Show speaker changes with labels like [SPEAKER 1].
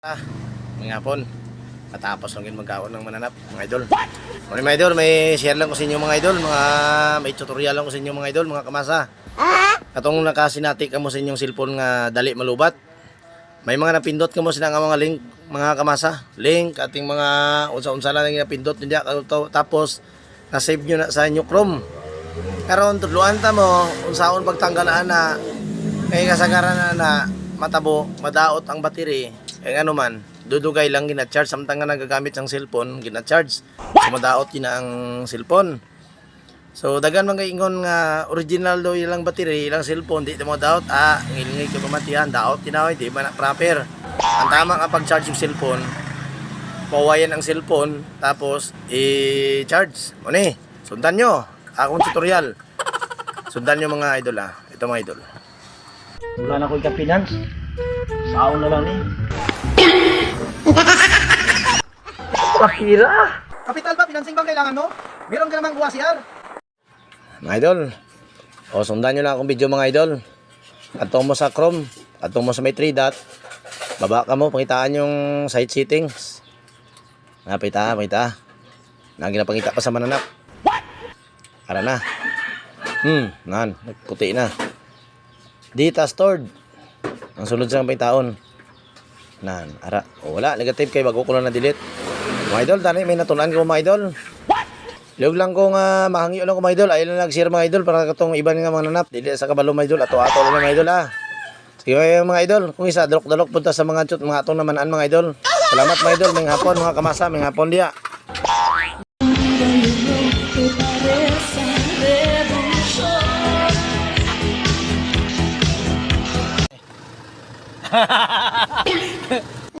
[SPEAKER 1] Ah, mga hapon. Katapos lang magkaon ng mananap, mga idol. Mga mga idol, may share lang ko sa inyo mga idol, mga may tutorial lang ko sa inyo mga idol, mga kamasa. Katong nakasinati ka mo sa inyong cellphone nga dali malubat. May mga napindot ka mo sila nga mga link, mga kamasa. Link, ating mga unsa-unsa lang yung napindot niya. Tapos, na-save nyo na sa inyo Chrome. Karon tudluan ta mo, unsaon pagtanggalaan na, kay kasagaran na na, matabo, madaot ang battery. Eh ano man, dudugay lang gina-charge samtang nga nagagamit ang cellphone, gina-charge. So madaot yun na ang cellphone. So dagan man kay ingon nga original daw ilang battery, ilang cellphone, di mo daot, ah, ngilingay ka pamatihan, daot tinaway, di ba na proper. Ang tama nga pag-charge yung cellphone, pawayan ang cellphone, tapos i-charge. O ni, sundan nyo, akong tutorial. Sundan nyo mga idol ah, ito mga idol. Wala na ko ika-finance. Saon na lang ni. Pakira!
[SPEAKER 2] Kapital ba? Financing ba ang kailangan mo? Meron ka namang UACR.
[SPEAKER 1] Mga idol, o sundan nyo lang akong video mga idol. Atong mo sa Chrome, atong mo sa may 3 dot, baba ka mo, pangitaan yung site settings. Napita, pakita. Nagi na pangita pa sa mananap. Ara na. Hmm, nan, nagputi na. Data stored. Ang sunod sa taon. Nan, ara. O, wala, negative kay bago ko lang na-delete. Mga idol, tani, may natunan ko mga idol. Liog lang ko nga mahangi lang ko mga idol. Ayaw lang nag-share mga idol para katong iban nga mga nanap. Dili sa kabalo mga idol. Ato-ato lang mga idol ha. Sige mga idol. Kung isa, dalok-dalok punta sa mga chut. Mga atong namanaan mga idol. Salamat mga idol. Mga hapon, mga kamasa. Mga hapon dia.
[SPEAKER 3] que pareça revolução.